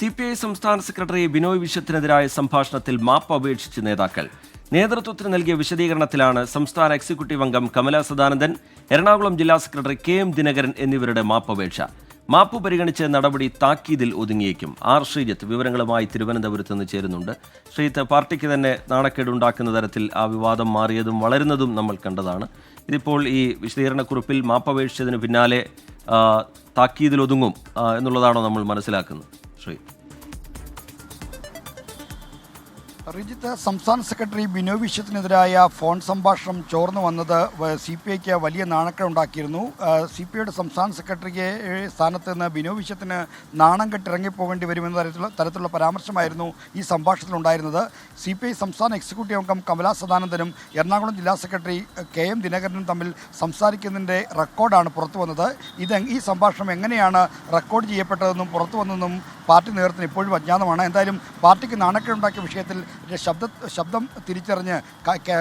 C P I സംസ്ഥാന secretary Binoy വിശ്വത്തിനെതിരായ സംഭാഷണത്തിൽ മാപ്പ് അപേക്ഷിച്ച് നേതാക്കൾ. നേതൃത്വത്തിന് നൽകിയ വിശദീകരണത്തിലാണ് സംസ്ഥാന എക്സിക്യൂട്ടീവ് അംഗം കമല സദാനന്ദൻ എറണാകുളം ജില്ലാ സെക്രട്ടറി കെ എം ദിനകരൻ എന്നിവരുടെ മാപ്പപേക്ഷ മാപ്പ് പരിഗണിച്ച് നടപടി താക്കീതിൽ ഒതുങ്ങിയേക്കും. ആർ ശ്രീജിത്ത് വിവരങ്ങളുമായി തിരുവനന്തപുരത്ത് നിന്ന് ചേരുന്നുണ്ട്. ശ്രീജിത്ത് പാർട്ടിക്ക് തന്നെ നാണക്കേടുണ്ടാക്കുന്ന തരത്തിൽ ആ വിവാദം മാറിയതും വളരുന്നതും നമ്മൾ കണ്ടതാണ്. ഇതിപ്പോൾ ഈ വിശദീകരണക്കുറിപ്പിൽ മാപ്പപേക്ഷിച്ചതിന് പിന്നാലെ താക്കീതിൽ ഒതുങ്ങും എന്നുള്ളതാണോ നമ്മൾ മനസ്സിലാക്കുന്നത്? റിജിത്ത് സംസ്ഥാന സെക്രട്ടറി ബിനോ വിശ്വത്തിനെതിരായ ഫോൺ സംഭാഷണം ചോർന്നു വന്നത് സി പി ഐക്ക് വലിയ നാണക്കേടുണ്ടാക്കിയിരുന്നു സി പി ഐയുടെ സംസ്ഥാന സെക്രട്ടറിക്ക് സ്ഥാനത്ത് നിന്ന് ബിനോ വിശ്വത്തിന് നാണം കെട്ടിറങ്ങിപ്പോകേണ്ടി വരുമെന്ന തരത്തിലുള്ള തരത്തിലുള്ള പരാമർശമായിരുന്നു ഈ സംഭാഷണത്തിലുണ്ടായിരുന്നത്. സി പി ഐ സംസ്ഥാന എക്സിക്യൂട്ടീവ് അംഗം കമലാ സദാനന്ദനും എറണാകുളം ജില്ലാ സെക്രട്ടറി കെ എം ദിനകരനും തമ്മിൽ സംസാരിക്കുന്നതിന്റെ റെക്കോർഡാണ് പുറത്തു വന്നത്. ഇത് ഈ സംഭാഷണം എങ്ങനെയാണ് റെക്കോർഡ് ചെയ്യപ്പെട്ടതെന്നും പുറത്തു വന്നതെന്നും പാർട്ടി നേതൃത്വത്തിന് ഇപ്പോഴും അജ്ഞാതമാണ്. എന്തായാലും പാർട്ടിക്ക് നാണക്കേടുണ്ടാക്കിയ വിഷയത്തിൽ ശബ്ദ ശബ്ദം തിരിച്ചറിഞ്ഞ്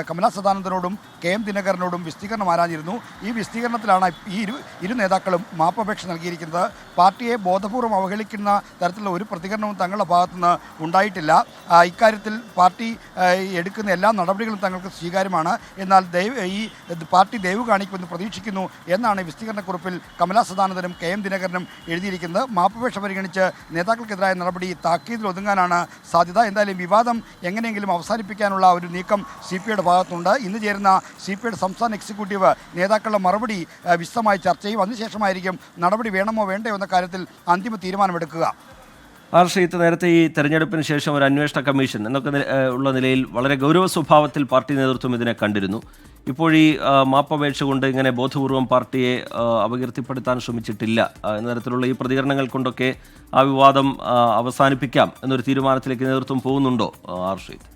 കമലാ സദാനന്ദനോടും കെ എം ദിനകരനോടും വിസ്തീകരണം ആരാഞ്ഞിരുന്നു. ഈ വിസ്തീകരണത്തിലാണ് ഈ ഇരു ഇരു നേതാക്കളും മാപ്പപേക്ഷ നൽകിയിരിക്കുന്നത്. പാർട്ടിയെ ബോധപൂർവം അവഹേളിക്കുന്ന തരത്തിലുള്ള ഒരു പ്രതികരണവും തങ്ങളുടെ ഭാഗത്തുനിന്ന് ഉണ്ടായിട്ടില്ല. ഇക്കാര്യത്തിൽ പാർട്ടി എടുക്കുന്ന എല്ലാ നടപടികളും തങ്ങൾക്ക് സ്വീകാര്യമാണ്. എന്നാൽ ദൈവ ഈ പാർട്ടി ദയവ് കാണിക്കുമെന്ന് പ്രതീക്ഷിക്കുന്നു എന്നാണ് വിസ്തീകരണക്കുറിപ്പിൽ കമലാ സദാനന്ദനും കെ എം ദിനകരനും എഴുതിയിരിക്കുന്നത്. മാപ്പപേക്ഷ പരിഗണിച്ച് നേതാക്കൾക്കെതിരായ നടപടി താക്കീതിൽ ഒതുങ്ങാനാണ് സാധ്യത. എന്തായാലും വിവാദം എങ്ങനെയെങ്കിലും അവസാനിപ്പിക്കാനുള്ള ഒരു നീക്കം സി പി ഐയുടെ ഭാഗത്തുണ്ട്. ഇന്ന് ചേരുന്ന സി പി ഐയുടെ സംസ്ഥാന എക്സിക്യൂട്ടീവ് നേതാക്കളുടെ മറുപടി വിശദമായി ചർച്ച ചെയ്യും. അതിനുശേഷമായിരിക്കും നടപടി വേണമോ വേണ്ടയോ എന്ന കാര്യത്തിൽ അന്തിമ തീരുമാനമെടുക്കുക. ശ്രീജിത്ത് നേരത്തെ ഈ തെരഞ്ഞെടുപ്പിന് ശേഷം ഒരു അന്വേഷണ കമ്മീഷൻ എന്നൊക്കെ ഉള്ള നിലയിൽ വളരെ ഗൗരവ സ്വഭാവത്തിൽ പാർട്ടി നേതൃത്വം ഇതിനെ കണ്ടിരുന്നു. ഇപ്പോൾ ഈ മാപ്പപേക്ഷ കൊണ്ട് ഇങ്ങനെ ബോധപൂർവം പാർട്ടിയെ അപകീർത്തിപ്പെടുത്താൻ ശ്രമിച്ചിട്ടില്ല. എന്ന തരത്തിലുള്ള ഈ പ്രതികരണങ്ങൾ കൊണ്ടൊക്കെ ആ വിവാദം അവസാനിപ്പിക്കാം എന്നൊരു തീരുമാനത്തിലേക്ക് നേതൃത്വം പോകുന്നുണ്ടോ ആ, ആർ ശ്രീജിത്ത്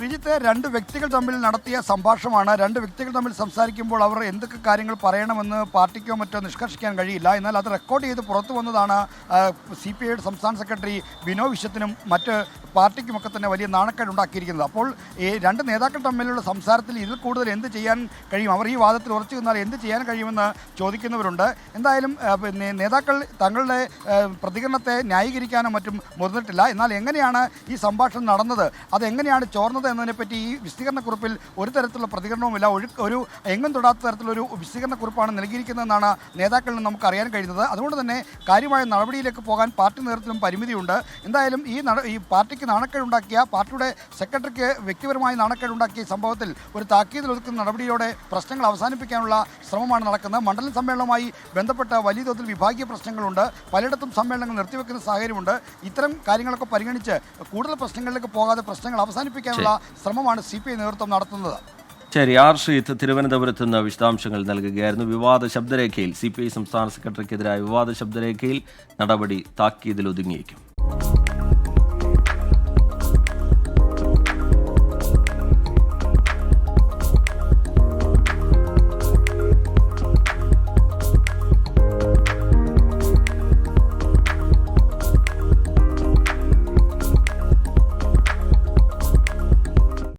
റിജിത്ത് രണ്ട് വ്യക്തികൾ തമ്മിൽ നടത്തിയ സംഭാഷണമാണ്. രണ്ട് വ്യക്തികൾ തമ്മിൽ സംസാരിക്കുമ്പോൾ അവർ എന്തൊക്കെ കാര്യങ്ങൾ പറയണമെന്ന് പാർട്ടിക്കോ മറ്റോ നിഷ്കർഷിക്കാൻ കഴിയില്ല. എന്നാൽ അത് റെക്കോർഡ് ചെയ്ത് പുറത്തു വന്നതാണ് സി പി ഐയുടെ സംസ്ഥാന സെക്രട്ടറി ബിനോ വിശ്വത്തിനും മറ്റ് പാർട്ടിക്കുമൊക്കെ തന്നെ വലിയ നാണക്കേട് ഉണ്ടാക്കിയിരിക്കുന്നത്. അപ്പോൾ ഈ രണ്ട് നേതാക്കൾ തമ്മിലുള്ള സംസാരത്തിൽ ഇതിൽ കൂടുതൽ എന്ത് ചെയ്യാൻ കഴിയും? അവർ ഈ വാദത്തിൽ ഉറച്ചു നിന്നാൽ എന്ത് ചെയ്യാൻ കഴിയുമെന്ന് ചോദിക്കുന്നവരുണ്ട്. എന്തായാലും പിന്നെ നേതാക്കൾ തങ്ങളുടെ പ്രതികരണത്തെ ന്യായീകരിക്കാനോ മറ്റും മുതിർന്നിട്ടില്ല. എന്നാൽ എങ്ങനെയാണ് ഈ സംഭാഷണം നടന്നത്? അതെങ്ങനെയാണ് ചോർന്നത് എന്നതിനെപ്പറ്റി ഈ വിശദീകരണക്കുറിപ്പിൽ ഒരു തരത്തിലുള്ള പ്രതികരണവുമില്ല. ഒരു എങ്ങും തൊടാത്ത തരത്തിലൊരു വിശദീകരണക്കുറിപ്പാണ് നൽകിയിരിക്കുന്നതെന്നാണ് നേതാക്കളിൽ നിന്ന് നമുക്ക് അറിയാൻ കഴിയുന്നത്. അതുകൊണ്ട് തന്നെ കാര്യമായ നടപടിയിലേക്ക് പോകാൻ പാർട്ടി നേതൃത്വത്തിലും പരിമിതിയുണ്ട്. എന്തായാലും ഈ ഈ പാർട്ടിക്ക് നാണക്കേടുണ്ടാക്കിയ പാർട്ടിയുടെ സെക്രട്ടറിക്ക് വ്യക്തിപരമായി നാണക്കേടുണ്ടാക്കിയ സംഭവത്തിൽ ഒരു താക്കീതിലൊതുക്കുന്ന നടപടിയോടെ പ്രശ്നങ്ങൾ അവസാനിപ്പിക്കാനുള്ള ശ്രമമാണ് നടക്കുന്നത്. മണ്ഡലം സമ്മേളനവുമായി ബന്ധപ്പെട്ട വലിയ തോതിൽ വിഭാഗീയ പ്രശ്നങ്ങളുണ്ട്. പലയിടത്തും സമ്മേളനങ്ങൾ നിർത്തിവെക്കുന്ന സാഹചര്യമുണ്ട്. ഇത്തരം കാര്യങ്ങളൊക്കെ പരിഗണിച്ച് കൂടുതൽ പ്രശ്നങ്ങളിലേക്ക് പോകാതെ പ്രശ്നങ്ങൾ അവസാനിപ്പിക്കാനുള്ള ശ്രമമാണ് സി പി ഐ നേതൃത്വം നടത്തുന്നത്. ശരി ആർ ശ്രീത്ത് തിരുവനന്തപുരത്ത് നിന്ന് വിശദാംശങ്ങൾ നൽകുകയായിരുന്നു. വിവാദ ശബ്ദരേഖയിൽ സി പി ഐ സംസ്ഥാന സെക്രട്ടറിക്കെതിരായ വിവാദ ശബ്ദരേഖയിൽ നടപടി താക്കീതിൽ ഒതുങ്ങിയേക്കും